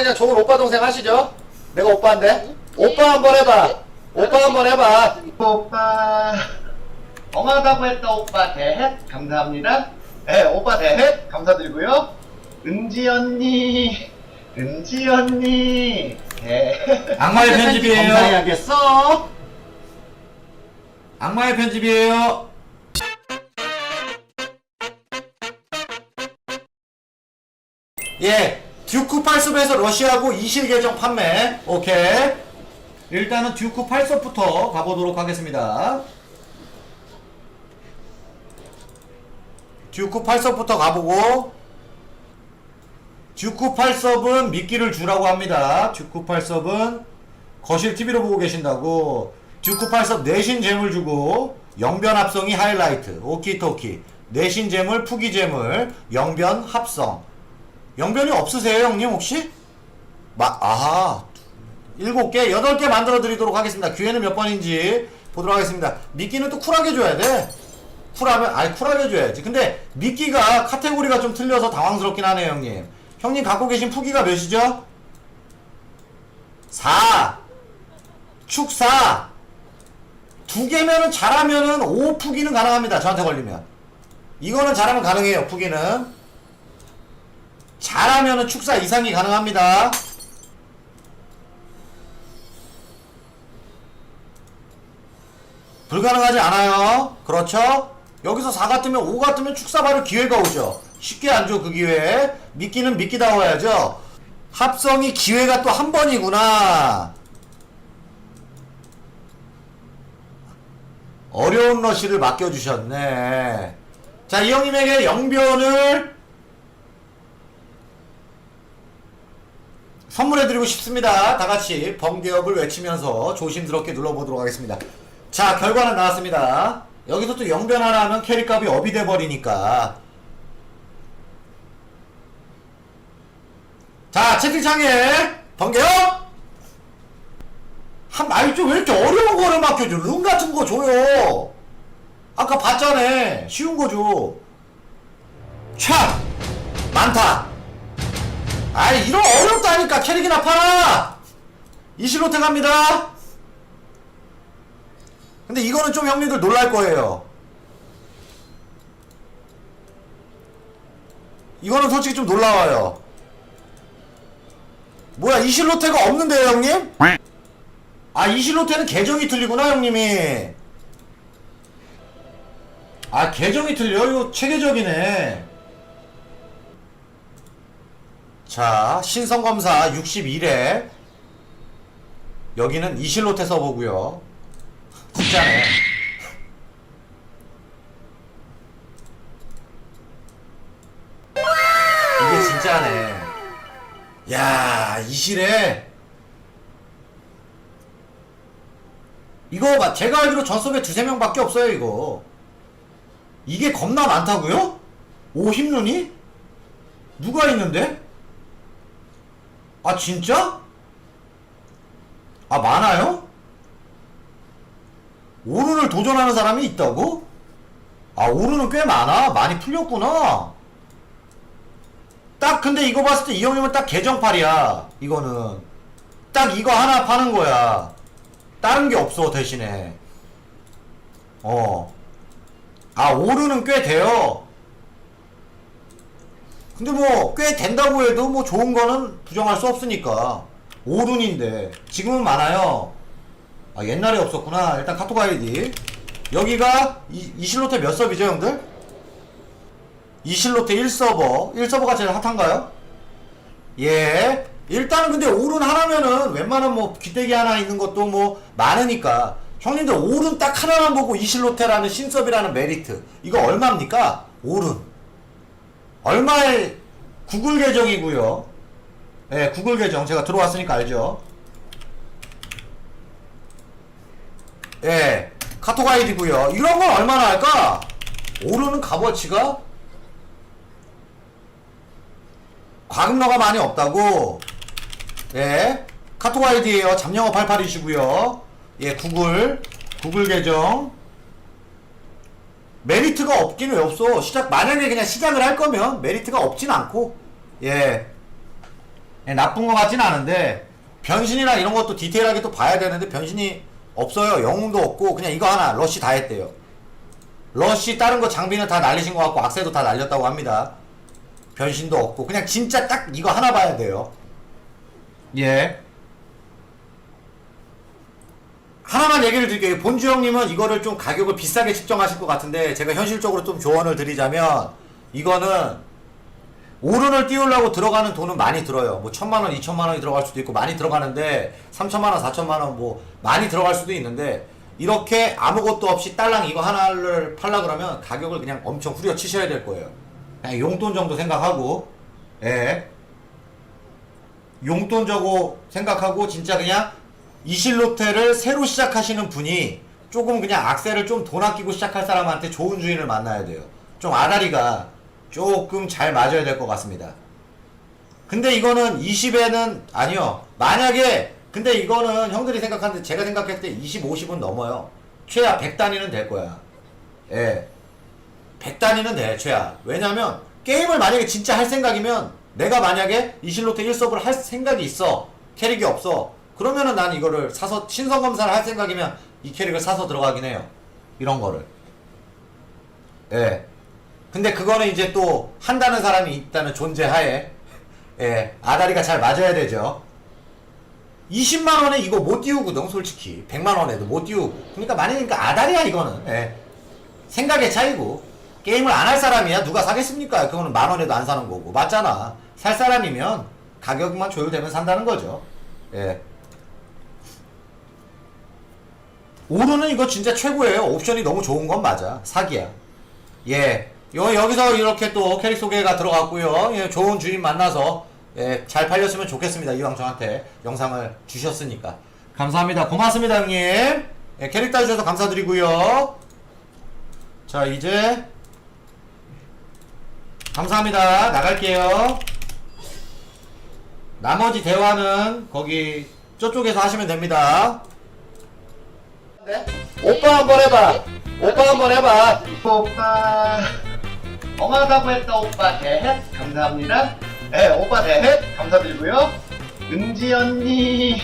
그냥 좋은 오빠 동생 하시죠. 내가 오빠인데. 오빠 한번 해봐. 오빠 한번 해봐. 오빠 엉하다고 했다 오빠 대헷 감사합니다. 네 오빠 대헷 감사드리고요. 은지 언니 은지 언니 네. 악마의 편집이에요. 감사해야겠어. 악마의 편집이에요. 예, 듀크 8섭에서 러시아고 이실 계정 판매. 오케이. 일단은 듀크 8섭부터 가보도록 하겠습니다. 듀크 8섭부터 가보고 듀크 8섭은 미끼를 주라고 합니다. 듀크 8섭은 거실 TV로 보고 계신다고 듀크 8섭 내신 잼을 주고 영변 합성이 하이라이트 오키토키 내신 잼을 푸기 잼을 영변 합성 영변이 없으세요 형님 혹시? 마, 아 일곱 개 여덟 개 만들어 드리도록 하겠습니다. 기회는 몇 번인지 보도록 하겠습니다. 미끼는 또 쿨하게 줘야 돼. 쿨하면 아니 쿨하게 줘야지. 근데 미끼가 카테고리가 좀 틀려서 당황스럽긴 하네요 형님. 형님 갖고 계신 푸기가 몇이죠? 4 축사. 두 개면은 잘하면은 5 푸기는 가능합니다 저한테 걸리면. 이거는 잘하면 가능해요 푸기는 잘하면은 축사 이상이 가능합니다. 불가능하지 않아요. 그렇죠? 여기서 4 같으면 5 같으면 축사 바로 기회가 오죠. 쉽게 안 줘 그 기회. 미끼는 미끼다워야죠. 합성이 기회가 또 한 번이구나. 어려운 러시를 맡겨주셨네. 자, 이 형님에게 영변을 선물해드리고 싶습니다. 다 같이 번개업을 외치면서 조심스럽게 눌러보도록 하겠습니다. 자, 결과는 나왔습니다. 여기서 또 영변 하나 하면 캐릭값이 업이 돼버리니까. 자, 채팅창에 번개업! 한말좀왜 이렇게 어려운 거를 맡겨줘? 룬 같은 거 줘요. 아까 봤잖아. 쉬운 거 줘. 차! 많다. 아이, 이런 어렵다니까. 캐릭이나 팔아! 이실로테 갑니다. 근데 이거는 좀 형님들 놀랄 거예요. 이거는 솔직히 좀 놀라워요. 뭐야, 이실로테가 없는데요, 형님? 아, 이실로테는 계정이 틀리구나, 형님이. 아, 계정이 틀려? 이거 체계적이네. 자, 신성검사 61회. 여기는 이실로테 써보고요. 진짜네. 이게 진짜네. 야, 이실에. 이거 막 제가 알기로 전섭에 두세 명밖에 없어요 이거 이게 겁나 많다고요? 오 힘눈이? 누가 있는데? 아 진짜? 아 많아요? 오른을 도전하는 사람이 있다고? 아 오른은 꽤 많아 많이 풀렸구나 딱 근데 이거 봤을 때 이 형님은 딱 계정팔이야 이거는 딱 이거 하나 파는 거야 다른 게 없어 대신에 어. 아 오르는 꽤 돼요 근데 뭐 꽤 된다고 해도 뭐 좋은 거는 부정할 수 없으니까. 오른인데. 지금은 많아요. 아 옛날에 없었구나. 일단 카톡 아이디. 여기가 이, 이실로테 몇 서비죠 형들? 이실로테 1서버. 1서버가 제일 핫한가요? 예. 일단은 근데 오른 하나면은 웬만한 뭐 귀때기 하나 있는 것도 뭐 많으니까. 형님들 오른 딱 하나만 보고 이실로테라는 신섭이라는 메리트. 이거 얼마입니까? 오른 얼마의 구글 계정이고요. 예 구글 계정. 제가 들어왔으니까 알죠? 예 카톡 아이디고요. 이런 건 얼마나 할까? 오르는 값어치가 과금러가 많이 없다고. 예 카톡 아이디에요. 잠영어 88이시고요. 예 구글 구글 계정 메리트가 없기는 왜 없어 시작 만약에 그냥 시작을 할 거면 메리트가 없진 않고 예 예, 나쁜 것 같진 않은데 변신이나 이런 것도 디테일하게 또 봐야 되는데 변신이 없어요. 영웅도 없고 그냥 이거 하나 러쉬 다 했대요. 러쉬 다른 거 장비는 다 날리신 것 같고 악세도 다 날렸다고 합니다. 변신도 없고 그냥 진짜 딱 이거 하나 봐야 돼요. 예. 하나만 얘기를 드릴게요. 본주 형님은 이거를 좀 가격을 비싸게 측정하실 것 같은데 제가 현실적으로 좀 조언을 드리자면 이거는 오른을 띄우려고 들어가는 돈은 많이 들어요. 뭐 천만 원, 이천만 원이 들어갈 수도 있고 많이 들어가는데 삼천만 원, 사천만 원 뭐 많이 들어갈 수도 있는데 이렇게 아무것도 없이 딸랑 이거 하나를 팔라 그러면 가격을 그냥 엄청 후려 치셔야 될 거예요. 그냥 용돈 정도 생각하고 예. 용돈 저고 생각하고 진짜 그냥 이실로테를 새로 시작하시는 분이 조금 그냥 악셀을 좀 돈 아끼고 시작할 사람한테 좋은 주인을 만나야 돼요. 좀 아다리가 조금 잘 맞아야 될 것 같습니다. 근데 이거는 20에는 아니요. 만약에 근데 이거는 형들이 생각하는데 제가 생각할 때 20, 50은 넘어요. 최하 100단위는 될 거야. 예. 100단위는 돼, 최하. 왜냐면 게임을 만약에 진짜 할 생각이면 내가 만약에 이실로테 1서브를 할 생각이 있어. 캐릭이 없어. 그러면은 난 이거를 사서 신성 검사를 할 생각이면 이 캐릭을 사서 들어가긴 해요. 이런 거를. 예. 근데 그거는 이제 또 한다는 사람이 있다는 존재 하에 예, 아다리가 잘 맞아야 되죠. 20만 원에 이거 못 띄우거든, 솔직히. 100만 원에도 못 띄우고. 그러니까 만약이니까 아다리야 이거는. 예. 생각의 차이고. 게임을 안 할 사람이야 누가 사겠습니까? 그거는 만 원에도 안 사는 거고. 맞잖아. 살 사람이면 가격만 조율되면 산다는 거죠. 예. 오르는 이거 진짜 최고예요. 옵션이 너무 좋은 건 맞아. 사기야. 예. 요, 여기서 이렇게 또 캐릭 소개가 들어갔고요. 예, 좋은 주인 만나서 예, 잘 팔렸으면 좋겠습니다. 이왕 저한테 영상을 주셨으니까. 감사합니다. 고맙습니다, 형님. 예, 캐릭 따주셔서 감사드리고요. 자, 이제 감사합니다. 나갈게요. 나머지 대화는 거기 저쪽에서 하시면 됩니다. 오빠 한 번 해봐. 오빠 한 번 해봐. 오빠 엉하다고 했다 오빠 대헷 감사합니다 네 오빠 대헷 감사드리고요 은지 언니